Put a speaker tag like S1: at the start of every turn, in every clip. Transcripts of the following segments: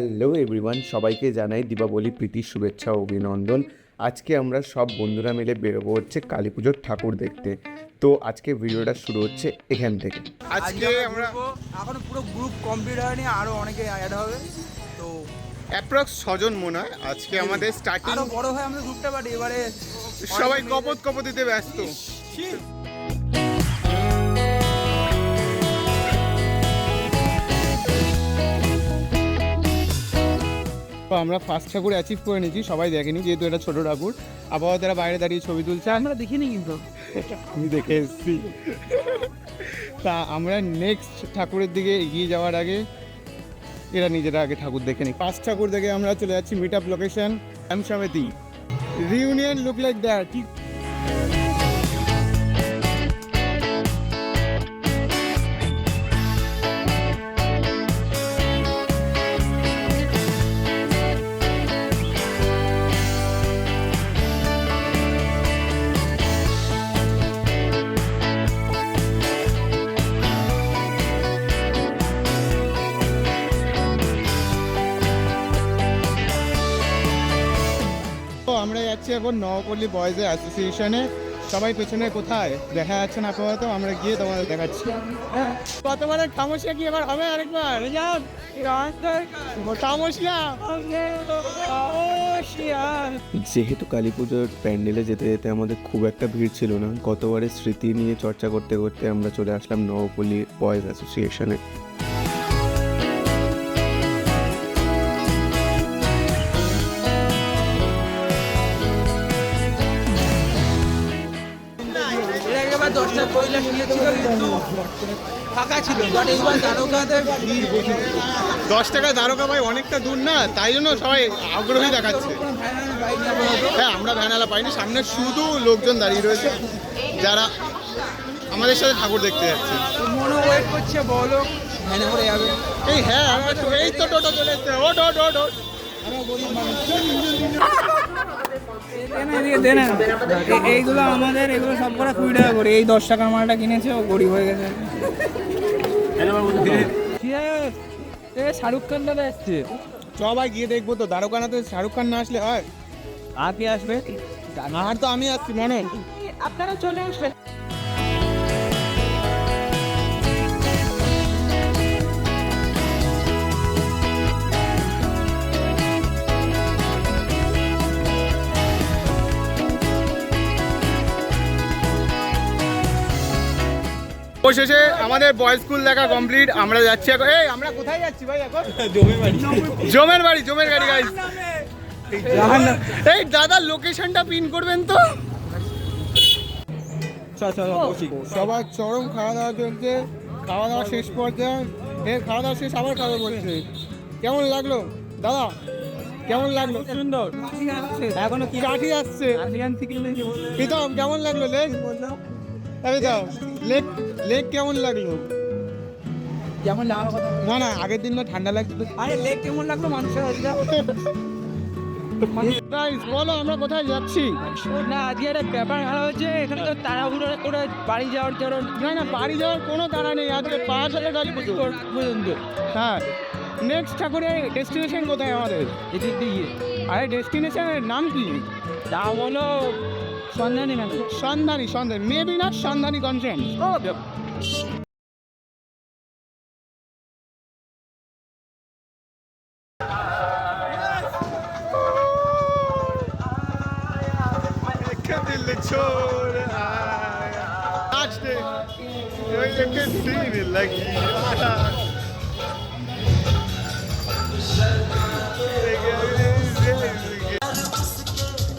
S1: Hello everyone সবাইকে জানাই দীপাবলি প্রীতি শুভেচ্ছা অভিনন্দন। আজকে আমরা সব বন্ধুরা মিলে বেরোবো হচ্ছে কালী পুজোর ঠাকুর দেখতে। তো আজকে ভিডিওটা শুরু হচ্ছে এখান থেকে।
S2: আজকে আমরা
S3: এখন পুরো গ্রুপ কমপ্লিট হয়নি আরও অনেকে অ্যাড হবে তো
S2: অ্যাপ্রক্স ছজন মনে হয়। আজকে আমাদের স্টার্টিং
S3: আরও বড় হয় আমাদের গ্রুপটা বাট এবারে
S2: সবাই কপত কপতিতে ব্যস্ত। আমরা ফার্স্ট ঠাকুর অ্যাচিভ করে নিয়েছি সবাই দেখেনি যেহেতু এটা ছোট ঠাকুর। আপাতত এরা বাইরে দাঁড়িয়ে ছবি তুলছে।
S3: আমরা দেখিনি কিন্তু।
S2: আমি দেখে এসেছি। তা আমরা নেক্সট ঠাকুরের দিকে এগিয়ে যাওয়ার আগে এরা নিজেরা আগে ঠাকুর দেখে নিই ফার্স্ট ঠাকুর দেখে আমরা চলে যাচ্ছি মিট আপ লোকেশন এম সমিতি রিউনিয়ন লুক লাইক দ্যাট আমরা যাচ্ছি এখন নবপল্লী বয়েজ অ্যাসোসিয়েশনে। সবাই পেছনে কোথায়? দেখা যাচ্ছে না আপাতত আমরা গিয়ে তোমাদের দেখাচ্ছি। কতবারের খামোশিয়া কি এবার হবে আরেকবার?
S1: যেহেতু কালী পুজোর প্যান্ডেলে যেতে যেতে আমাদের খুব একটা ভিড় ছিল না গতবারের স্মৃতি নিয়ে চর্চা করতে করতে আমরা চলে আসলাম নবপল্লী বয়েজ অ্যাসোসিয়েশনে।
S3: আগেবার দশটা কৈলাস নিয়েছিল কিন্তু ফাঁকা ছিল। বাট এইবার দ্বারকাতে ভিড় বেশি
S2: দশ টাকা দ্বারকা ভাই অনেকটা দূর না তাই জন্য সবাই আগ্রহী দেখাচ্ছে। হ্যাঁ আমরা ভ্যানালা পাইনি সামনে শুধু লোকজন দাঁড়িয়ে রয়েছে যারা আমাদের সাথে ঠাকুর দেখতে যাচ্ছে।
S3: মনে ওয়েট করছে বলো ভ্যানে করে যাবে।
S2: এই হ্যাঁ আমরা এই তো টোটো চলে এসছে। ও টো টো টো
S3: দে না এইগুলো আমাদের এগুলো সব করা কুড়ি টাকা করে এই দশ টাকার মালটা কিনেছে ও গরিব হয়ে গেছে শাহরুখ খান দাদা এসছে
S2: সবাই গিয়ে দেখব তো দ্বারকানাতে শাহরুখ খান না আসলে হয়
S3: আর কে আসবে
S2: আর তো আমি আসছি মনে
S3: আপনারা চলে আসবেন
S2: অবশেষে আমাদের বয়েজ স্কুল দেখা কমপ্লিট আমরা যাচ্ছি এখন। এই আমরা কোথায় যাচ্ছি ভাই এখন? জমের বাড়ি জমের বাড়ি জমের গাড়ি গাইস এই দাদা লোকেশনটা পিন করবেন তো? সবার চরম খাওয়া দাওয়া চলছে। খাওয়া দাওয়া শেষ পর্যায়ে এর খাওয়া দাওয়া শেষ আবার খাবে বলছে কেমন লাগল? দাদা কেমন লাগল?
S3: সুন্দর। এখনও কি
S2: কাঠি আসছে প্রীতম কেমন লাগল লেগ প্রীতম লেগ লেগ কেমন লাগল?
S3: যেমন লাগার কথা
S2: না না আগের দিন না ঠান্ডা লাগছিল।
S3: আরে লেগ কেমন লাগল মানুষের
S2: বলো আমরা কোথায় যাচ্ছি?
S3: না আজকে একটা ব্যাপার ভালো হচ্ছে এখানে তো তাড়াহুড়ো করে বাড়ি যাওয়ার জন্য
S2: না না বাড়ি যাওয়ার কোনো তাড়া নেই আজকে পাঁচ হাজার গাড়ি
S3: পর্যন্ত
S2: হ্যাঁ নেক্সট ঠাকুরের ডেস্টিনেশন কোথায় আমাদের?
S3: এদিক দিয়ে।
S2: আরে ডেস্টিনেশনের নাম কি?
S3: তা বলো সন্ধানী ম্যাডাম
S2: সন্ধানী সন্ধানী। মেবি না সন্ধানী কনসেন্ট
S3: ও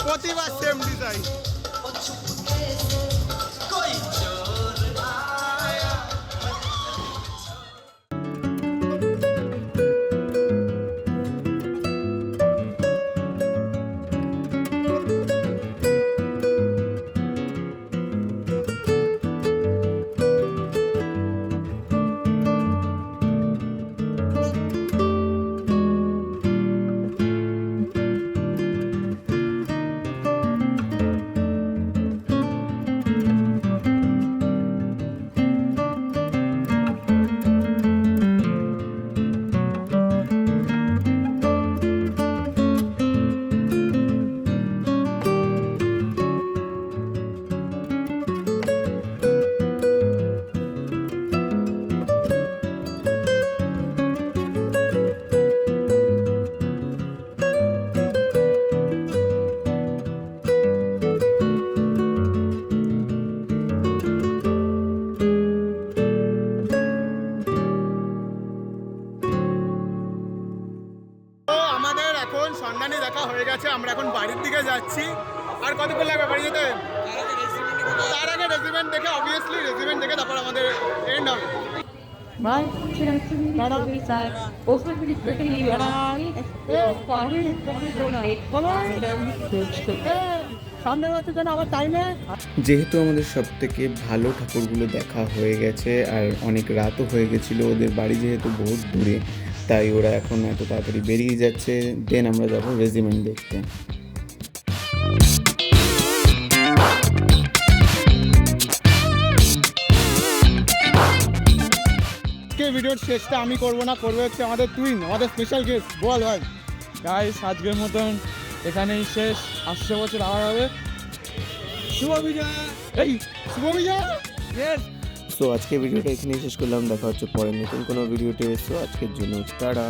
S2: প্রতিবার সেম ডিজাইন Thank you. যাচ্ছি আর কতক্ষণ লাগবে? বাড়ি যেতে? তার আগে রেজিমেন্ট দেখে অবভিয়াসলি রেজিমেন্ট দেখে তারপর আমাদের এন্ড হবে।
S1: যেহেতু আমাদের সব থেকে ভালো ঠাকুরগুলো দেখা হয়ে গেছে আর অনেক রাতও হয়ে গেছিল ওদের বাড়ি যেহেতু বহুত দূরে তাই ওরা এখন এত তাড়াতাড়ি বেরিয়ে যাচ্ছে। দেন আমরা যাব রেজিমেন্ট দেখতে।
S2: আজকে ভিডিওর শেষটা আমি করব না করব হচ্ছে আমাদের টুইন আমাদের স্পেশাল গেস্ট বল ভাই।
S3: গাইস আজকের মতন এখানেই শেষ। আসছে বছর আবার হবে। শুভ বিজয়!
S2: এই শুভ বিজয়!
S1: সো আজকে ভিডিওটা এখানেই শেষ করলাম। দেখা হচ্ছে পরে নতুন কোনো ভিডিওতে। সো আজকের জন্য টাটা!